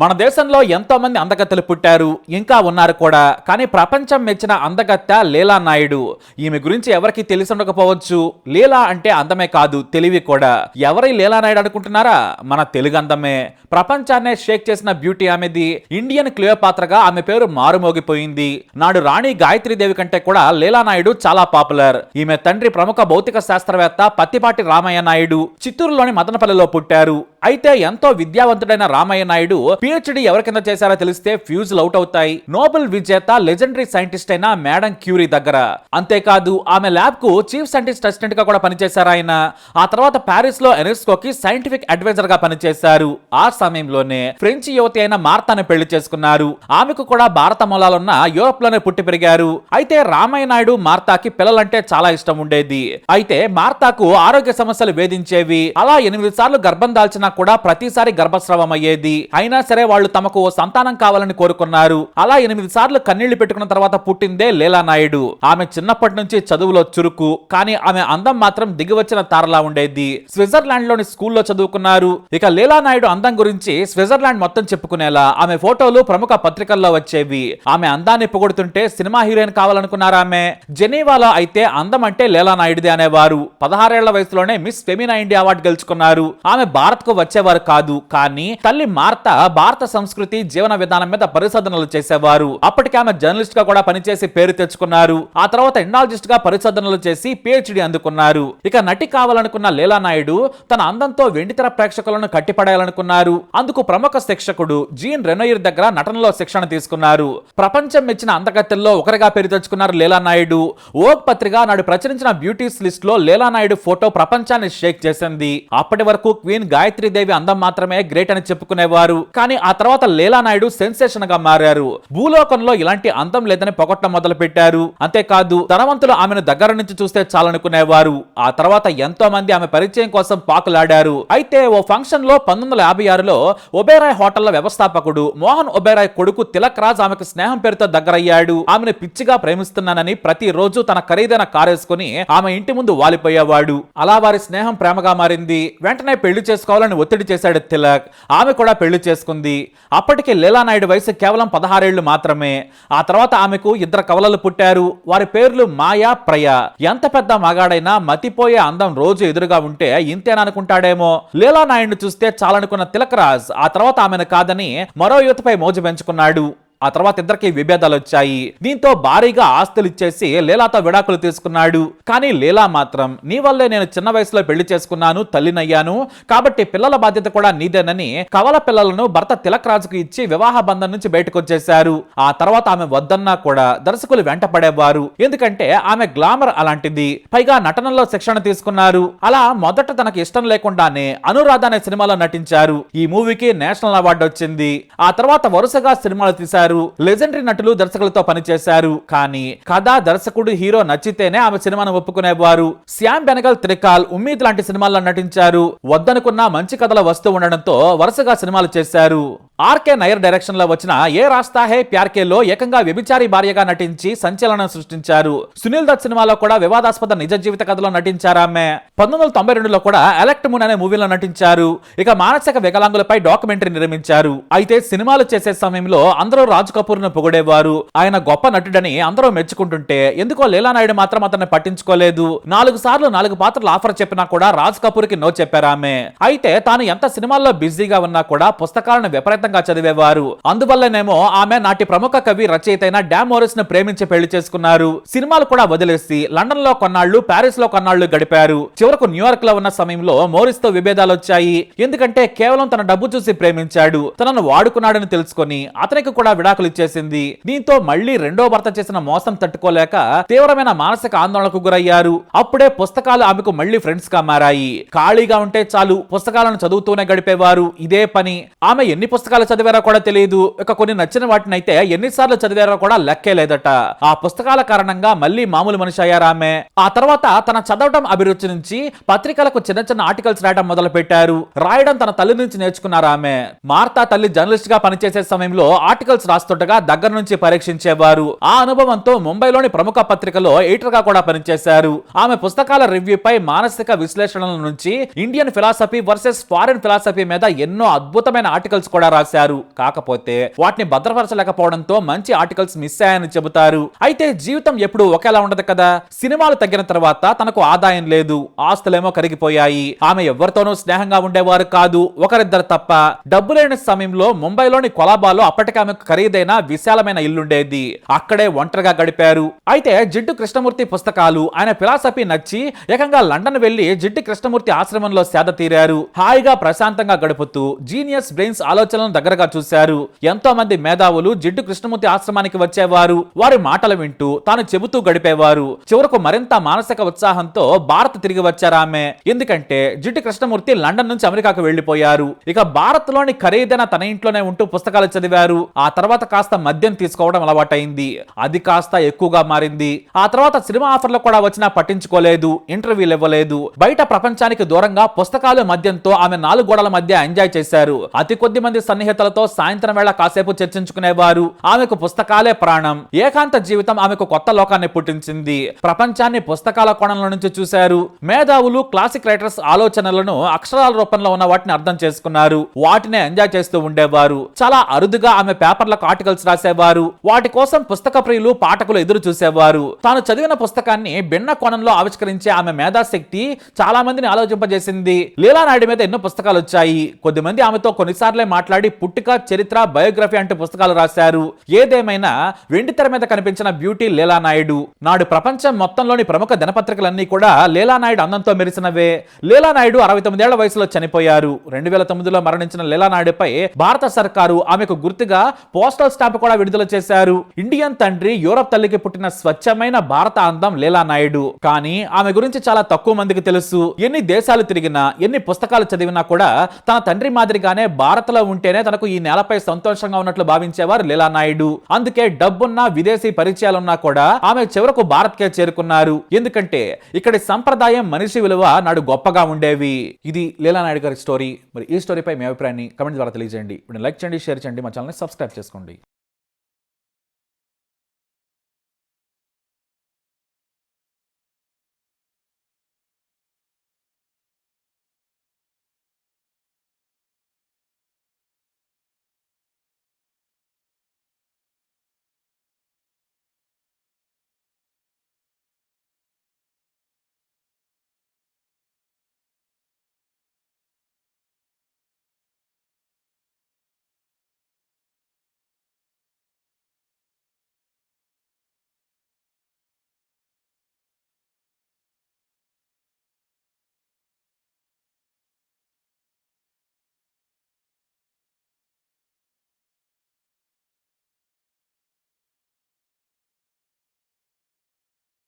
మన దేశంలో ఎంతో మంది అందగత్తెలు పుట్టారు ఇంకా ఉన్నారు కూడా. కానీ ప్రపంచం మెచ్చిన అందగత్త లీలా నాయుడు. ఈమె గురించి ఎవరికి తెలిసి ఉండకపోవచ్చు లీలా అంటే అందమే కాదు తెలివి కూడా. ఎవరి లీలా నాయుడు అనుకుంటున్నారా? మన తెలుగు అందమే. ప్రపంచాన్నే షేక్ చేసిన బ్యూటీ ఆమెది. ఇండియన్ క్లియోపాత్రగా ఆమె పేరు మారుమోగిపోయింది. నాడు రాణి గాయత్రీదేవి కంటే కూడా లీలా నాయుడు చాలా పాపులర్. ఈమె తండ్రి ప్రముఖ భౌతిక శాస్త్రవేత్త పత్తిపాటి రామయ్య నాయుడు చిత్తూరులోని మదనపల్లిలో పుట్టారు. అయితే ఎంతో విద్యావంతుడైన రామయ్య నాయుడు పిహెచ్డి ఎవరి కింద చేశారో తెలిస్తే ఫ్యూజులు అవుట్ అవుతాయి. నోబెల్ విజేత లెజెండరీ సైంటిస్ట్ అయిన మేడం క్యూరీ దగ్గర. అంతేకాదు ఆమె ల్యాబ్కు చీఫ్ సైంటిస్ట్ అసిస్టెంట్గా కూడా పనిచేశారు ఆయన. ఆ తర్వాత పారిస్లో ఎనెస్కోకి సైంటిఫిక్ అడ్వైజర్గా పనిచేశారు. ఆ సమయంలోనే ఫ్రెంచ్ యువతి అయిన మార్తాను పెళ్ళి చేసుకున్నారు. ఆమెకు కూడా భారత మూలాలున్న యూరోప్లోనే పుట్టి పెరిగారు. అయితే రామయ్య నాయుడు మార్తాకి పిల్లలంటే చాలా ఇష్టం ఉండేది. అయితే మార్తాకు ఆరోగ్య సమస్యలు వేధించేవి. అలా ఎనిమిది సార్లు గర్భం దాల్చినా కూడా ప్రతిసారి గర్భస్రావం అయ్యేది అయినా సరే వాళ్ళు తమకు ఓ సంతానం కావాలని కోరుకున్నారు. అలా ఎనిమిది సార్లు కన్నీళ్ళు పెట్టుకున్న తర్వాత పుట్టిందే లీలా నాయుడు ఆమె చిన్నప్పటి నుంచి చదువులో చురుకు. కానీ ఆమె అందం మాత్రం దిగివచ్చిన తారలా ఉండేది. స్విట్జర్లాండ్లోని స్కూల్లో చదువుకున్నారు. ఇక లీలా నాయుడు అందం గురించి స్విట్జర్లాండ్ మొత్తం చెప్పుకునేలా ఆమె ఫోటోలు ప్రముఖ పత్రికల్లో వచ్చేవి. ఆమె అందాన్ని పొగుడుతుంటే సినిమా హీరోయిన్ కావాలనుకున్నారు ఆమె? జెనీవాలో అయితే అందం అంటే లీలా నాయుడుది అనేవారు. పదహారేళ్ళ వయసులోనే మిస్ ఫెమినా ఇండియా అవార్డు గెలుచుకున్నారు. ఆమె భారత్కు వచ్చేవారు కాదు కానీ తల్లి మార్త భారత సంస్కృతి జీవన విధానం మీద పరిశోధనలు చేసేవారు. అప్పటికి ఆమె జర్నలిస్ట్గా కూడా పనిచేసి పేరు తెచ్చుకున్నారు. ఆ తర్వాత ఎండాలజిస్ట్గా పరిశోధనలు చేసి పిహెచ్డి అందుకున్నారు. ఇక నటి కావాలనుకున్న లీలా నాయుడు తన అందంతో వెండితెర ప్రేక్షకులను కట్టిపడేయాలనుకున్నారు. అందుకు ప్రముఖ శిక్షకుడు జీన్ రెనోయిర్ దగ్గర నటనలో శిక్షణ తీసుకున్నారు. ప్రపంచం మెచ్చిన అందగత్తెల్లో ఒకరిగా పేరు తెచ్చుకున్నారు లీలా నాయుడు. ఓక్ పత్రిక నాడు ప్రచురించిన బ్యూటీస్ లిస్ట్లో లీలా నాయుడు ఫోటో ప్రపంచాన్ని షేక్ చేసింది. అప్పటి వరకు క్వీన్ గాయత్రి దేవి అందం మాత్రమే గ్రేట్ అని చెప్పుకునేవారు. కానీ ఆ తర్వాత లీలా నాయుడు సెన్సేషన్గా మారారు. భూలోకంలో ఇలాంటి అందం లేదని పొగట్టం మొదలు పెట్టారు అంతేకాదు ధనవంతులు ఆమెను దగ్గర నుంచి చూస్తే చాలనుకునేవారు. ఆ తర్వాత ఎంతో మంది ఆమె పరిచయం కోసం పాకులాడారు. అయితే ఓ ఫంక్షన్లో పంతొమ్మిది వందల యాభై ఆరులో ఒబేరాయ్ హోటల్ వ్యవస్థాపకుడు మోహన్ ఒబేరాయ్ కొడుకు తిలక్ రాజ్ ఆమెకు స్నేహం పేరుతో దగ్గరయ్యాడు. ఆమెను పిచ్చిగా ప్రేమిస్తున్నానని ప్రతి రోజు తన ఖరీదైన కారేసుకుని ఆమె ఇంటి ముందు వాలిపోయేవాడు. అలా వారి స్నేహం ప్రేమగా మారింది. వెంటనే పెళ్ళి చేసుకోవాలని ఒత్తిడి చేశాడు తిలక్ ఆమె కూడా పెళ్ళి చేసుకుంది. అప్పటికి లీలానాయుడు వయసు కేవలం పదహారేళ్ళు మాత్రమే. ఆ తర్వాత ఆమెకు ఇద్దరు కవలలు పుట్టారు. వారి పేర్లు మాయా ప్రయ. ఎంత పెద్ద మగాడైనా మతిపోయే అందం రోజు ఎదురుగా ఉంటే ఇంతేననుకుంటాడేమో. లీలానాయుడిని చూస్తే చాలనుకున్న తిలక్ రాజ్ ఆ తర్వాత ఆమెను కాదని మరో యువతపై మోజు పెంచుకున్నాడు. ఆ తర్వాత ఇద్దరికి విభేదాలు వచ్చాయి. దీంతో భారీగా ఆస్తులు ఇచ్చేసి లీలాతో విడాకులు తీసుకున్నాడు. కానీ లీలా మాత్రం నీ వల్లే నేను చిన్న వయసులో పెళ్ళి చేసుకున్నాను తల్లినయ్యాను. కాబట్టి పిల్లల బాధ్యత కూడా నీదేనని కవల పిల్లలను భర్త తిలక్ రాజుకు ఇచ్చి వివాహ బంధం నుంచి బయటకు వచ్చేశారు ఆ తర్వాత ఆమె వద్దన్నా కూడా దర్శకులు వెంట పడేవారు. ఎందుకంటే ఆమె గ్లామర్ అలాంటిది. పైగా నటనలో శిక్షణ తీసుకున్నారు. అలా మొదట తనకు ఇష్టం లేకుండానే అనురాధ అనే సినిమాలో నటించారు. ఈ మూవీకి నేషనల్ అవార్డు వచ్చింది. ఆ తర్వాత వరుసగా సినిమాలు తీశారు. లెజెండరీ నటులు దర్శకులతో పనిచేశారు. కానీ కథ దర్శకుడు హీరో నచ్చితేనే ఆమె సినిమాను ఒప్పుకునేవారు. శ్యామ్ బెనగల్ త్రికాల్ ఉమ్మీద్ లాంటి సినిమాల్లో నటించారు. వద్దనుకున్న మంచి కథలు వస్తూ ఉండడంతో వరుసగా సినిమాలు చేశారు. ఆర్కే నయర్ డైరెక్షన్లో వచ్చిన ఏ రాస్తా హే ప్యార్కేలో ఏకంగా వ్యభిచారి భార్యగా నటించి సంచలనం సృష్టించారు. సునీల్ దత్ సినిమాలో కూడా వివాదాస్పద నిజ జీవిత కథలో నటించారు ఆమె. పంతొమ్మిది వందల తొంభై రెండులో కూడా ఎలక్ట్ మూన్ అనే మూవీలో నటించారు. ఇక మానసిక వికలాంగులపై డాక్యుమెంటరీ నిర్మించారు. అయితే సినిమాలు చేసే సమయంలో అందరూ రాజ్ కపూర్ను పొగిడేవారు. ఆయన గొప్ప నటుడని అందరూ మెచ్చుకుంటుంటే ఎందుకో లీలా నాయుడు మాత్రం అతన్ని పట్టించుకోలేదు. నాలుగు సార్లు నాలుగు పాత్రలు ఆఫర్ చెప్పినా కూడా రాజ్ కపూర్కి నో చెప్పారు ఆమె. అయితే తాను ఎంత సినిమాల్లో బిజీగా ఉన్నా కూడా పుస్తకాలను విపరీతంగా చదివేవారు. అందువల్లనేమో ఆమె నాటి ప్రముఖ కవి రచయిత అయిన డామోరిస్ను ప్రేమించి పెళ్ళి చేసుకున్నారు. సినిమాలు కూడా వదిలేసి లండన్లో కొన్నాళ్ళు ప్యారిస్లో కొన్నాళ్ళు గడిపారు. చివరకు న్యూయార్క్లో ఉన్న సమయంలో మోరిస్తో విభేదాలు వచ్చాయి ఎందుకంటే కేవలం తన డబ్బు చూసి ప్రేమించాడు. తనను వాడుకున్నాడని తెలుసుకొని అతనికి కూడా విడాకులు ఇచ్చేసింది. దీంతో మళ్ళీ రెండో భర్త చేసిన మోసం తట్టుకోలేక తీవ్రమైన మానసిక ఆందోళనకు గురయ్యారు. అప్పుడే పుస్తకాలు ఆమెకు మళ్ళీ ఫ్రెండ్స్గా మారాయి. ఖాళీగా ఉంటే చాలు పుస్తకాలను చదువుతూనే గడిపేవారు. ఇదే పని. ఆమె ఎన్ని పుస్తకాలు చదివారో కూడా తెలియదు. ఇక కొన్ని నచ్చిన వాటిని అయితే ఎన్నిసార్లు చదివారో కూడా లెక్కే లేదట. ఆ పుస్తకాల కారణంగా మళ్ళీ మామూలు మనిషి అయ్యారు ఆమె ఆ తర్వాత తన చదవటం అభిరుచి నుంచి పత్రికలకు చిన్న చిన్న ఆర్టికల్స్ రాయడం మొదలు పెట్టారు రాయడం తన తల్లి నుంచి నేర్చుకున్నారు ఆమె మార్తా తల్లి జర్నలిస్ట్గా పనిచేసే సమయంలో ఆర్టికల్స్ రాస్తుండగా దగ్గర నుంచి పరీక్షించేవారు. ఆ అనుభవంతో ముంబైలోని ప్రముఖ పత్రికలో ఎడిటర్గా కూడా పనిచేశారు. ఆమె పుస్తకాల రివ్యూ పై మానసిక విశ్లేషణల నుంచి Indian philosophy versus foreign philosophy మీద ఎన్నో అద్భుతమైన ఆర్టికల్స్ కూడా రాశారు. కాకపోతే వాటిని భద్రపరచలేకపోవడంతో మంచి ఆర్టికల్స్ మిస్ అయ్యాయని చెబుతారు. అయితే జీవితం ఎప్పుడు ఒకేలా ఉండదు కదా? సినిమాలు తగ్గిన తర్వాత తనకు ఆదాయం లేదు. ఆస్తులేమో కరిగిపోయాయి. ఆమె ఎవరితోనూ స్నేహంగా ఉండేవారు కాదు. ఒకరిద్దరు తప్ప డబ్బు లేని సమయంలో ముంబైలోని కొలాబాలో అప్పటికి ఆమెకు ఖరీదైన విశాలమైన ఇల్లుండేది. అక్కడే ఒంటరిగా గడిపారు. అయితే జిడ్డు కృష్ణమూర్తి పుస్తకాలు ఆయన ఫిలాసఫీ నచ్చి ఏకంగా లండన్ వెళ్ళి జిడ్డు కృష్ణమూర్తి ఆశ్రమంలో సేద తీరారు. హాయిగా ప్రశాంతంగా గడుపుతూ జీనియస్ బ్రెయిన్స్ ఆలోచనలను దగ్గరగా చూశారు. ఎంతో మంది మేధావులు జిడ్డు కృష్ణమూర్తి ఆశ్రమానికి వచ్చేవారు. వారి మాటలు వింటూ తాను చెబుతూ గడిపేవారు. చివరకు మరింత మానసిక ఉత్సాహంతో భారత్ తిరిగి వచ్చారామె ఎందుకంటే జిడ్డు కృష్ణమూర్తి లండన్ నుంచి అమెరికాకు వెళ్ళిపోయారు ఇక భారత్లోని ఖరీదైన తన ఇంట్లోనే ఉంటూ పుస్తకాలు చదివారు. ఆ తర్వాత కాస్త మద్యం తీసుకోవడం అలవాటైంది. అది కాస్త ఎక్కువగా మారింది. ఆ తర్వాత సినిమా ఆఫర్లు కూడా వచ్చినా పట్టించుకోలేదు. ఇంటర్వ్యూలు ఇవ్వలేదు. బయట ప్రపంచానికి దూరంగా పుస్తకాలు మద్యంతో ఆమె నాలుగు గోడల మధ్య ఎంజాయ్ చేశారు. అతి కొద్ది మంది సన్నిహితులతో సాయంత్రం వేళ కాసేపు చర్చించుకునేవారు. ఆమెకు పుస్తకాలే ప్రాణం. ఏకాంత జీవితం ఆమెకు కొత్త లోకాన్ని పుట్టించింది. ప్రపంచాన్ని పుస్తకాల కోణంలో నుంచి చూశారు. మేధావులు క్లాసిక్ రైటర్స్ ఆలోచనలను అక్షరాల రూపంలో ఉన్న వాటిని అర్థం చేసుకున్నారు. వాటిని ఎంజాయ్ చేస్తూ ఉండేవారు. చాలా అరుదుగా ఆమె పేపర్లకు ఆర్టికల్స్ రాసేవారు. వాటి కోసం పుస్తక ప్రియులు పాఠకులు ఎదురు చూసేవారు. తాను చదివిన పుస్తకాన్ని భిన్న కోణంలో ఆవిష్కరించే ఆమె మేధాశక్తి చాలా మందిని ఆలోచింపజేసింది. లీలా నాయుడు మీద ఎన్నో పుస్తకాలు వచ్చాయి. కొద్దిమంది ఆమెతో కొన్నిసార్లే మాట్లాడి పుట్టుక చరిత్ర బయోగ్రఫీ అంటూ పుస్తకాలు రాశారు. ఏదేమైనా వెండి తెర మీద కనిపించిన బ్యూటీ లీలా నాయుడు. నాడు ప్రపంచం మొత్తంలోని ప్రముఖ దినపత్రికలన్నీ కూడా లీలా నాయుడు అందంతో మెరిసినవే. లీలా నాయుడు అరవై తొమ్మిదేళ్ళ వయసులో చనిపోయారు. రెండు వేల తొమ్మిదిలో మరణించిన లీలా నాయుడుపై భారత సర్కారు ఆమెకు గుర్తుగా పోస్టల్ స్టాంప్ కూడా విడుదల చేశారు. ఇండియన్ తండ్రి యూరప్ తల్లికి పుట్టిన స్వచ్ఛమైన భారత అందం లీలా నాయుడు. కానీ ఆమె గురించి చాలా తక్కువ మందికి తెలుసు. ఎన్ని దేశాలు తిరిగినా ఎన్ని పుస్తకాలు చదివినా కూడా తన తండ్రి మాదిరిగానే భారత్లో ఉంటేనే తనకు ఈ నేలపై సంతోషంగా ఉన్నట్లు భావించేవారు లీలా నాయుడు. అందుకే డబ్బున్నా విదేశీ పరిచయాలున్నా కూడా ఆమె చివరకు భారత్ కే చేరుకున్నారు. ఎందుకంటే ఇక్కడి సంప్రదాయం మనిషి విలువ నాడు గొప్పగా ఉండేవి. ఇది లీలా నాయుడు గారి స్టోరీ మరి ఈ స్టోరీపై మీ అభిప్రాయాన్ని కమెంట్ ద్వారా తెలియజేయండి. లైక్ చేయండి షేర్ చేయండి మా ఛానల్ని సబ్స్క్రైబ్ చేసుకోండి.